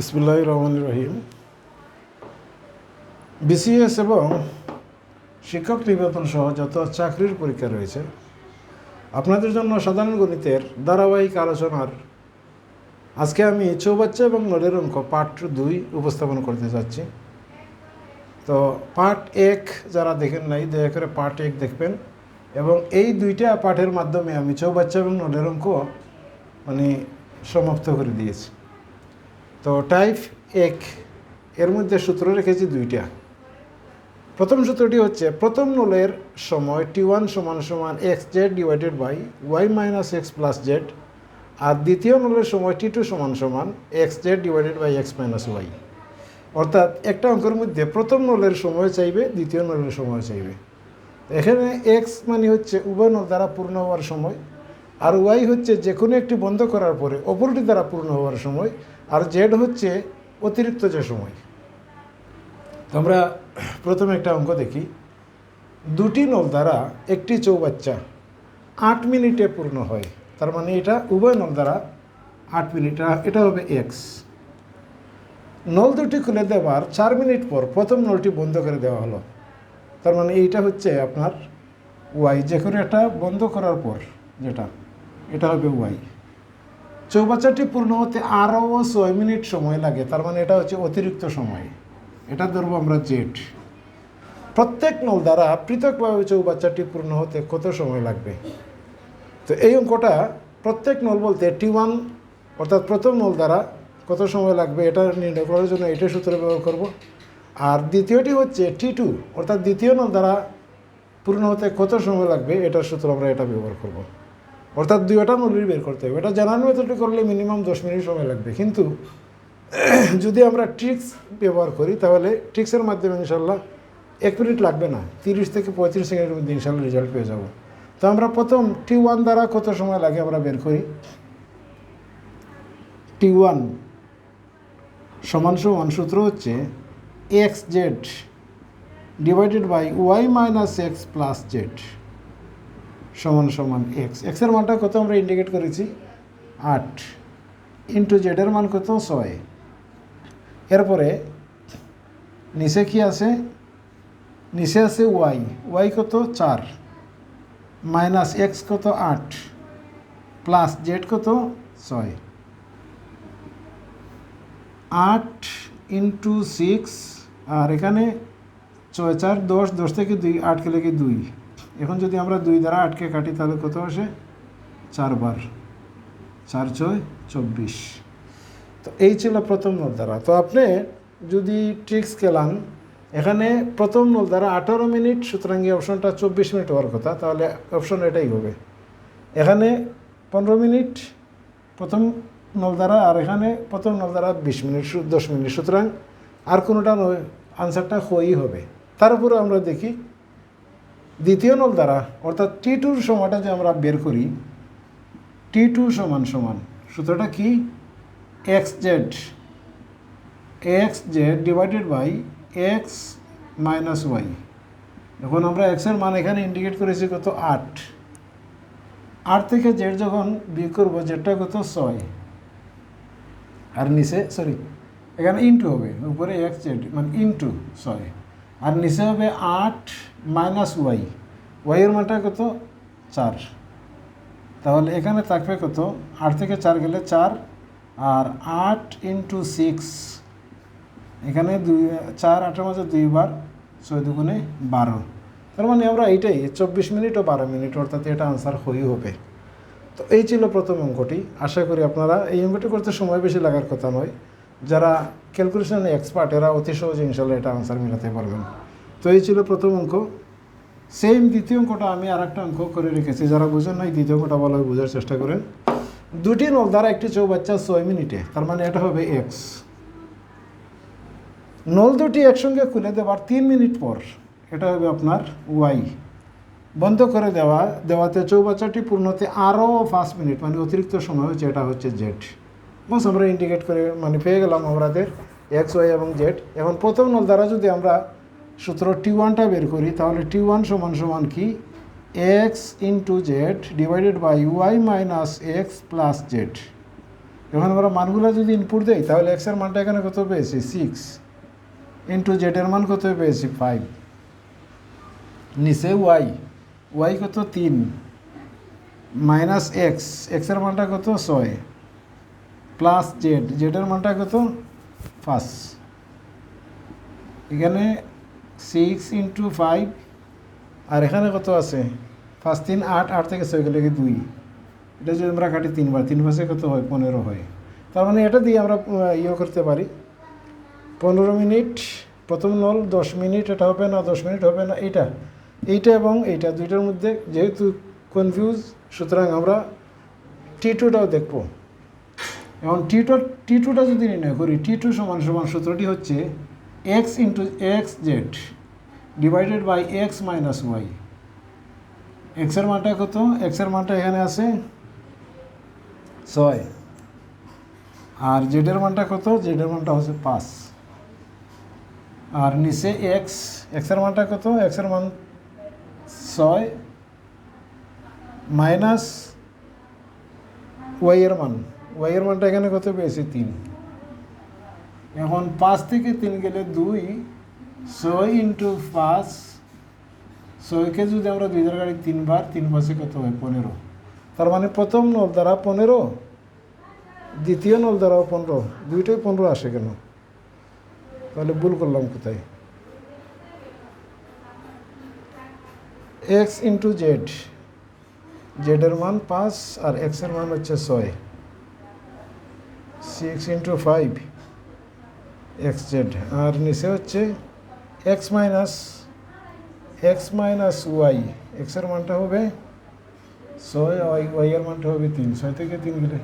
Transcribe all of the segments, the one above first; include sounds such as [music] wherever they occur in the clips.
ইসমুল্লাহ রহমান রহিম। BCS এবং শিক্ষক নির্বাচন সহ যত চাকরির পরীক্ষা রয়েছে, আপনাদের জন্য সাধারণ গণিতের ধারাবাহিক আলোচনার আজকে আমি চৌবাচ্চা এবং নলের অঙ্ক পার্ট দুই উপস্থাপন করতে যাচ্ছি। তো পার্ট এক যারা দেখেন নাই, দয়া করে পার্ট এক দেখবেন এবং এই দুইটা পাঠের মাধ্যমে আমি চৌবাচ্চা এবং নলের অঙ্ক মানে সমাপ্ত করে দিয়েছি। তো টাইপ এক, এর মধ্যে সূত্র রেখেছি দুইটা। প্রথম সূত্রটি হচ্ছে, প্রথম নলের সময় টি ওয়ান সমান সমান X Z divided by Y minus X plus Z আর দ্বিতীয় নলের সময় টি টু সমান সমান X Z divided by X minus Y অর্থাৎ একটা অঙ্কের মধ্যে প্রথম নলের সময় চাইবে, দ্বিতীয় নলের সময় চাইবে। এখানে এক্স মানে হচ্ছে উভয় নল দ্বারা পূর্ণ হওয়ার সময়। আর ওয়াই হচ্ছে যে কোনো একটি বন্ধ করার পরে অপরটি দ্বারা পূর্ণ হওয়ার সময়, আর জেড হচ্ছে অতিরিক্ত যে সময়। আমরা প্রথমে একটা অঙ্ক দেখি। দুটি নল দ্বারা একটি চৌবাচ্চা আট মিনিটে পূর্ণ হয়। তার মানে এটা উভয় নল দ্বারা আট মিনিট এটা হবে এক্স নল দুটি খুলে দেওয়ার চার মিনিট পর প্রথম নলটি বন্ধ করে দেওয়া হলো। তার মানে এইটা হচ্ছে আপনার ওয়াই যে কোনো একটা বন্ধ করার পর যেটা। এটা হবে ওয়াই। চৌবাচ্চাটি পূর্ণ হতে আরও ছয় মিনিট সময় লাগে, তার মানে এটা হচ্ছে অতিরিক্ত সময়। এটা ধরবো আমরা জেড। প্রত্যেক নল দ্বারা পৃথকভাবে চৌবাচ্চাটি পূর্ণ হতে কত সময় লাগবে? তো এই অঙ্কটা প্রত্যেক নল বলতে টি ওয়ান, অর্থাৎ প্রথম নল দ্বারা কত সময় লাগবে এটা নির্ণয় করার জন্য এটা সূত্র ব্যবহার করব। আর দ্বিতীয়টি হচ্ছে টি টু, অর্থাৎ দ্বিতীয় নল দ্বারা পূর্ণ হতে কত সময় লাগবে, এটার সূত্র আমরা এটা ব্যবহার করব। অর্থাৎ দুইটা নলির বের করতে হবে। এটা জানার মেথডে করলে মিনিমাম দশ মিনিট সময় লাগবে। কিন্তু [clears throat] যদি আমরা ট্রিক্স ব্যবহার করি, তাহলে ট্রিক্সের মাধ্যমে ইনশাল্লাহ এক মিনিট লাগবে না। তিরিশ থেকে পঁয়ত্রিশ সেকেন্ডের মধ্যে ইনশাল্লাহ রেজাল্ট পেয়ে যাব। তো আমরা প্রথম টি ওয়ান দ্বারা কত সময় লাগে আমরা বের করি? টি ওয়ান সমান সমান সূত্র হচ্ছে X Z divided by Y minus X plus Z সমান সমান এক্স এক্সের মানটা কত আমরা ইন্ডিকেট করেছি? আট। ইন্টু জেডের মান কত? ছয়। এরপরে নিচে কি আছে? নিচে আছে ওয়াই ওয়াই কত? চার। মাইনাস এক্স কত? আট। প্লাস জেড কত? ছয়। আট ইন্টু সিক্স আর এখানে ছয়, চার, দশ দশ থেকে দুই, আট কে লেগে দুই? এখন যদি আমরা দুই দ্বারা আটকে কাটি, তাহলে কত আসে? চারবার। চার ছয়, চব্বিশ। তো এই ছিল প্রথম নল দ্বারা। তো আপনি যদি ট্রিক্স খেলান, এখানে প্রথম নল দ্বারা আঠারো মিনিট, সুতরাং এই অপশনটা চব্বিশ মিনিট হওয়ার কথা, তাহলে অপশন এটাই হবে। এখানে পনেরো মিনিট, প্রথম নল দ্বারা, আর এখানে প্রথম নল দ্বারা বিশ মিনিট দশ মিনিট। সুতরাং আর কোনোটা আনসারটা হয়েই হবে। তার তারপরে আমরা দেখি দ্বিতীয় নল দ্বারা, অর্থাৎ টি টুর সময়টা যে আমরা বের করি টি টু সমান সমান, সূত্রটা কি? X Z X Z divided by X minus Y এখন আমরা এক্সের মান এখানে ইন্ডিকেট করেছি কত? আট। আট থেকে জেড যখন বিয়োগ করব জেডটা কত? ছয়। আর নিচে সরি এখানে ইন্টু হবে, উপরে এক্স জেড মানে ইন্টু ছয়। আর নিচে হবে আট মাইনাস ওয়াই। ওয়াইয়ের মানটা কত? চার। তাহলে এখানে থাকবে কত? আট থেকে চার গেলে চার। আর আট ইন্টু সিক্স এখানে দুই, চার আটের মাঝে দুইবার ছয় দুগুণে বারো। তার মানে আমরা এইটাই, চব্বিশ মিনিট ও বারো মিনিট, অর্থাৎ এটা আনসার হই হবে। তো এই ছিল প্রথম অঙ্কটি। আশা করি আপনারা এই অঙ্কটি করতে সময় বেশি লাগার কথা নয়। যারা ক্যালকুলেশনে এক্সপার্ট এরা অতি সহজে ইনশাল্লাহ এটা আনসার মেলাতে পারবেন। তো এই ছিল প্রথম অঙ্ক। সেম দ্বিতীয় অঙ্কটা আমি আর একটা অঙ্ক করে রেখেছি। যারা বুঝেন নাই, দ্বিতীয় অঙ্কটা ভালোভাবে বোঝার চেষ্টা করেন। দুটি নল দ্বারা একটি চৌবাচ্চা ছয় মিনিটে, তার মানে এটা হবে এক্স নল দুটি একসঙ্গে খুলে দেওয়ার তিন মিনিট পর, এটা হবে আপনার ওয়াই বন্ধ করে দেওয়া, দেওয়াতে চৌবাচ্চাটি পূর্ণতে আরও পাঁচ মিনিট মানে অতিরিক্ত সময় হচ্ছে, এটা হচ্ছে জেড বাস আমরা ইন্ডিকেট করে মানে পেয়ে গেলাম আমাদের এক্স ওয়াই এবং জেড এখন প্রথম নল দ্বারা যদি আমরা সূত্র টি ওয়ানটা বের করি, তাহলে টি ওয়ান সমান সমান কি? X into Z divided by Y minus X plus Z এখন আমরা মানগুলো যদি ইনপুট দেই, তাহলে এক্সের মানটা এখানে কত পেয়েছি? সিক্স ইন্টু জেডের মান কত পেয়েছি? ফাইভ নিচে ওয়াই ওয়াই কত তিন? মাইনাস এক্স এক্সের মানটা কত? ছয়। প্লাস জেড জেডের মানটা কত? পাঁচ। এখানে সিক্স ইন্টু ফাইভ আর এখানে কত আছে? পাঁচ, তিন, আট আট থেকে ছয় গেলে দুই? এটা যদি আমরা কাটি তিনবার, তিন পাশে কত হয়? পনেরো হয়। তার মানে এটা দিয়ে আমরা ইয়ে করতে পারি। পনেরো মিনিট, প্রথম নল, দশ মিনিট, এটা হবে না, দশ মিনিট হবে না, এইটা। এইটা এবং এইটা দুইটার মধ্যে যেহেতু কনফিউজ সুতরাং আমরা টি টুটাও দেখব। এবং টি টু টি টুটা যদি নির্ণয় করি টি টু সমান সমান সূত্রটি হচ্ছে X into X Z divided by X minus Y এক্সের মানটা কত? এক্সের মানটা এখানে আছে ছয়। আর জেডের মানটা কত? জেডের মানটা হচ্ছে পাঁচ। আর নিচে এক্স এক্সের মানটা কত? এক্সের মান ছয় মাইনাস ওয়াইয়ের মান। ওয়াইয়ের মানটা এখানে কত পেয়েছি? তিন। এখন পাঁচ থেকে তিন গেলে দুই, ছয় ইন্টু পাঁচ, ছয়কে যদি আমরা দুই হাজার গাড়ি তিনবার, তিন পাশে কত হয়? পনেরো। তার মানে প্রথম নল দ্বারা পনেরো, দ্বিতীয় নল দ্বারাও পনেরো, দুইটাই পনেরো আসে কেন? তাহলে ভুল করলাম কোথায়? এক্স ইন্টু জেড জেডের মান পাঁচ আর এক্সের মান হচ্ছে ছয়। Six into five X Z আর নিচে হচ্ছে X minus X minus Y এক্সের মানটা হবে ছয় ওয়াই ওয়াইয়ের মানটা হবে তিন, ছয় থেকে তিন গেলে,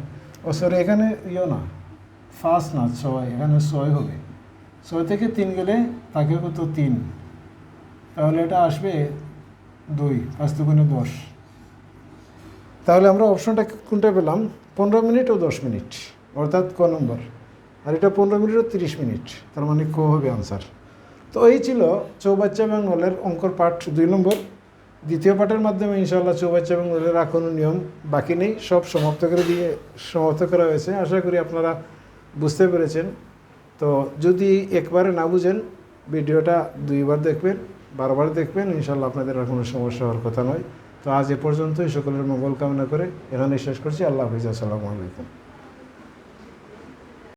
ও সরি এখানে ইয়ে না ফার্স্ট না, ছয়, এখানে ছয় হবে। ছয় থেকে তিন গেলে তাকে কত তিন, তাহলে এটা আসবে দুই, পাঁচ দুগুণে দশ। তাহলে আমরা অপশনটা কোনটা পেলাম? পনেরো মিনিট ও দশ মিনিট, অর্থাৎ ক নম্বর? আর এটা পনেরো মিনিট ও তিরিশ মিনিট, তার মানে ক হবে আনসার তো এই ছিল চৌবাচ্চা এবং অঙ্কর পাঠ দুই নম্বর। দ্বিতীয় পাঠের মাধ্যমে ইনশাআল্লাহ চৌবাচ্চা এবং আর কোনো নিয়ম বাকি নেই, সব সমাপ্ত করে দিয়ে, সমাপ্ত করা হয়েছে। আশা করি আপনারা বুঝতে পেরেছেন। তো যদি একবারে না বুঝেন, ভিডিওটা দুইবার দেখবেন, বারবার দেখবেন ইনশাল্লাহ আপনাদের আর কোনো সমস্যা হওয়ার কথা নয়। তো আজ এ পর্যন্তই, সকলের মঙ্গল কামনা করে এখানে শেষ করছি। আল্লাহ হাফিজ, আসসালামু আলাইকুম।